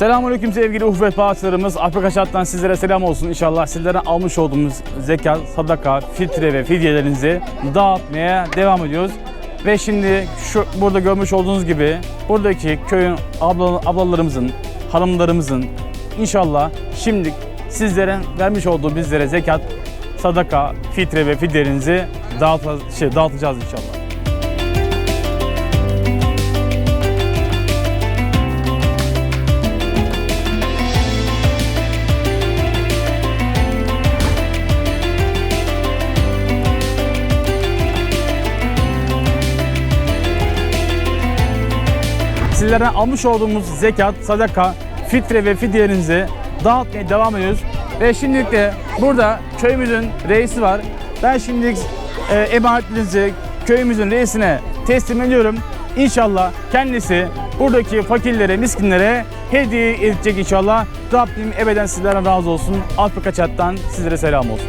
Selamünaleyküm sevgili uhvet bağışlarımız. Afrika Çat'tan sizlere selam olsun. İnşallah sizlerden almış olduğumuz zekat, sadaka, filtre ve fidyelerinizi dağıtmaya devam ediyoruz. Ve şimdi şu burada görmüş olduğunuz gibi buradaki köyün abla, ablalarımızın, hanımlarımızın inşallah şimdi sizlere vermiş olduğu bizlere zekat, sadaka, fitre ve fidyelerinizi dağıt, şey, dağıtacağız inşallah. Sizlerden almış olduğumuz zekat, sadaka, fitre ve fidyelerinizi dağıtmaya devam ediyoruz. Ve şimdilik de burada köyümüzün reisi var. Ben şimdilik e, emanetinizi köyümüzün reisine teslim ediyorum. İnşallah kendisi buradaki fakirlere, miskinlere hediye edecek inşallah. Rabbim ebeden sizlerden razı olsun. Afrika Çat'tan sizlere selam olsun.